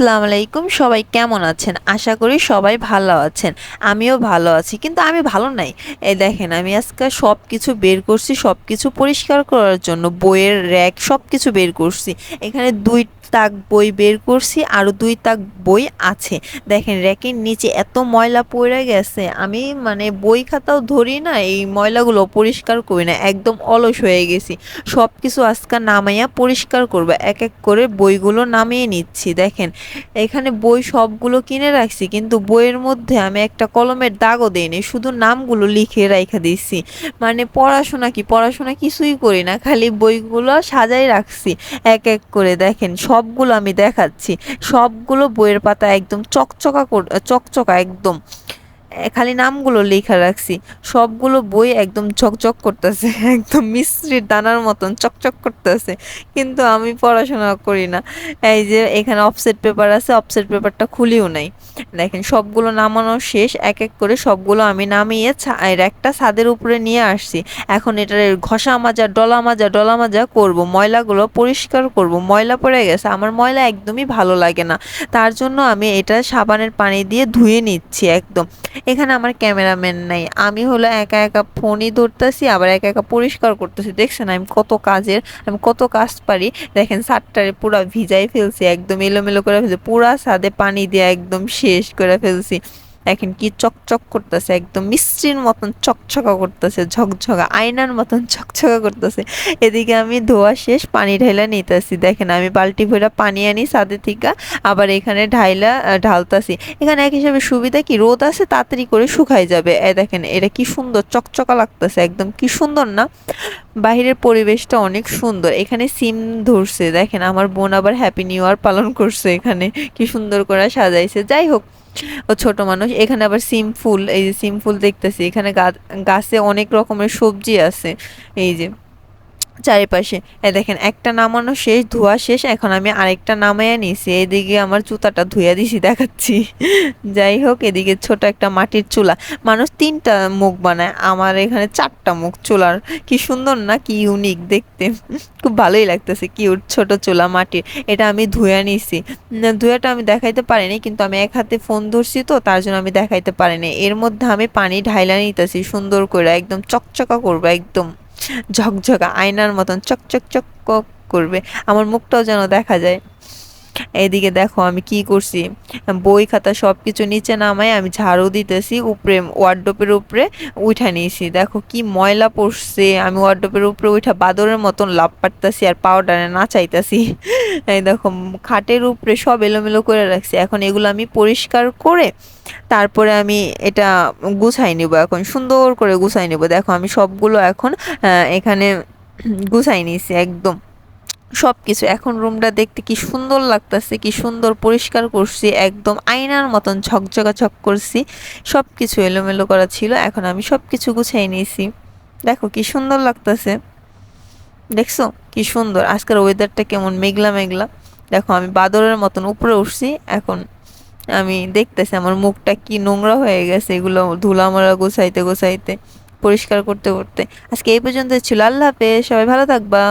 আসসালামু আলাইকুম। সবাই কেমন আছেন? আশা করি সবাই ভালো আছেন। আমিও ভালো আছি, কিন্তু আমি ভালো নাই। এই দেখেন, আমি আজকে সব কিছু বের করছি সব কিছু পরিষ্কার করার জন্য, বইয়ের র্যাক সব কিছু বের করছি। এখানে দুই তাক বই বের করছি আরও দুই তাক বই আছে। দেখেন, র্যাকের নিচে এত ময়লা পড়ে গেছে, আমি মানে বই খাতাও ধরি না, এই ময়লাগুলো পরিষ্কার করি না, একদম অলস হয়ে গেছি। সব কিছু আজকে নামাইয়া পরিষ্কার করব, এক এক করে বইগুলো নামিয়ে নিচ্ছি। দেখেন, এখানে বই সবগুলো কিনে রাখছি, কিন্তু বইয়ের মধ্যে আমি একটা কলমের দাগও দিইনি, শুধু নামগুলো লিখে রাইখা দিচ্ছি। মানে পড়াশোনা কি? পড়াশোনা কিছুই করি না, খালি বইগুলো সাজাই রাখছি, এক এক করে। দেখেন সবগুলো আমি দেখাচ্ছি। সবগুলো বইয়ের পাতা একদম চকচকা চকচকা একদম। খালি নামগুলো লেখা রাখছি। সবগুলো বই একদম ঝকঝক করতেছে, একদম মিস্ত্রির দানার মতন চকচক করতেছে। কিন্তু আমি পড়াশোনা করি না। এই যে এখানে অফসেট পেপার আছে অফসেট পেপারটা খুলিও নাই। দেখেন, সবগুলো নামানো শেষ এক এক করে সবগুলো আমি নামিয়ে এর একটা ছাদের উপরে নিয়ে আসছি। এখন এটার ঘষা মাজা, ডলা মাজা ডলা মাজা করব, ময়লাগুলো পরিষ্কার করব, ময়লা পড়ে গেছে। আমার ময়লা একদমই ভালো লাগে না। তার জন্য আমি এটা সাবানের পানি দিয়ে ধুয়ে নিচ্ছি একদম। এখানে আমার ক্যামেরাম্যান নাই। আমি হলো একা একা ফোনই ধরতেছি, আবার একা একা পরিষ্কার করতেছি। দেখছেন আমি কত কাজের, আমি কত কাজ পারি। দেখেন সাতটারে পুরো ভিজাই ফেলছি, একদম এলোমেলো করে ফেলছি, পুরা সাদে পানি দিয়ে একদম শেষ করে ফেলছি। দেখেন কি চকচক করতেছে, একদম মিষ্টির মতন চকচকা করতেছে, ঝকঝকা, আয়নার মতন চকচকা করতেছে। এদিকে আমি ধোয়া শেষ, পানি ঢাইলা নিতেছি। দেখেন আমি বালতি ভরে পানি আনি ছাদে থেকে, আবার এখানে ঢাইলা ঢালতাছি। এখানে এক হিসাবে সুবিধা কি, রোদ আছে তাড়াতাড়ি করে শুকাই যাবে। এ দেখেন, এটা কি সুন্দর, চকচকা লাগতেছে, একদম কি সুন্দর না? বাহিরের পরিবেশটা অনেক সুন্দর। এখানে সিম ধরছে, দেখেন আমার বোন আবার হ্যাপি নিউ ইয়ার পালন করছে এখানে, কি সুন্দর করে সাজাইছে। যাই হোক ও ছোট মানুষ। এখানে আবার সিম ফুল, এই যে সিম ফুল দেখতেছি। এখানে গাছে অনেক রকমের সবজি আছে। এই যে চারিপাশে। এ দেখেন একটা নামানো শেষ ধোয়া শেষ এখন আমি আরেকটা নামাইয়া নিছি। এদিকে আমার জুতাটা ধুইয়া দিছি দেখাচ্ছি। যাই হোক এদিকে ছোট একটা মাটির চুলা। মানুষ তিনটা মুখ বানায় আমার এখানে চারটা মুখ চুলার। কি সুন্দর না কি ইউনিক দেখতে। খুব ভালোই লাগতেছে কিউট ছোট চুলা মাটির। এটা আমি ধুয়া নিছি। না, ধুয়াটা আমি দেখাইতে পারিনি কিন্তু আমি এক হাতে ফোন ধরছি তো তার জন্য আমি দেখাইতে পারিনি। এর মধ্যে আমি পানি ঢাইলা নিতেছি সুন্দর করে একদম চকচকা করব একদম। ঝকঝকা আয়নার মতন চকচক চক করবে। আমার মুখটাও যেন দেখা যায়। এইদিকে দেখো আমি কি করছি? বই খাতা সব কিছু নিচে নামাই, আমি ঝাড়ু দিতেছি, উপরে ওয়ার্ডরোবের উপরে উঠা নিয়েছি। দেখো কি ময়লা পড়ছে, আমি ওয়ার্ডরোবের উপরে উঠা বাদরের মতন লাভ পারতাছি আর পাউডারে নাচাইতাছি। এই দেখো, খাটের উপরে সব এলোমেলো করে রাখছি। এখন এগুলো আমি পরিষ্কার করে তারপরে আমি এটা গুছাই নিব এখন, সুন্দর করে গুছাই নিব। দেখো আমি সবগুলো এখন এখানে গুছাই নিয়েছি একদম। সব কিছু এখন রুমটা দেখতে কি সুন্দর লাগতেছে, কি সুন্দর পরিষ্কার করছি, একদম আয়নার মতন ঝকঝকা ঝক করছি। সব কিছু এলোমেলো করা ছিল, এখন আমি সব কিছু গুছাই নিয়েছি। দেখো কি সুন্দর লাগতেছে। দেখছ? কি সুন্দর। আজকের ওয়েদারটা কেমন মেঘলা মেঘলা। দেখো আমি বাদরের মতন উপরে উঠছি, এখন আমি দেখতেছি আমার মুখটা কি নোংরা হয়ে গেছে, এগুলো ধুলামারা গোছাইতে গোছাইতে, পরিষ্কার করতে করতে। আজকে এই পর্যন্ত ছিল। আল্লাহ হাফেজ, সবাই ভালো থাকবা।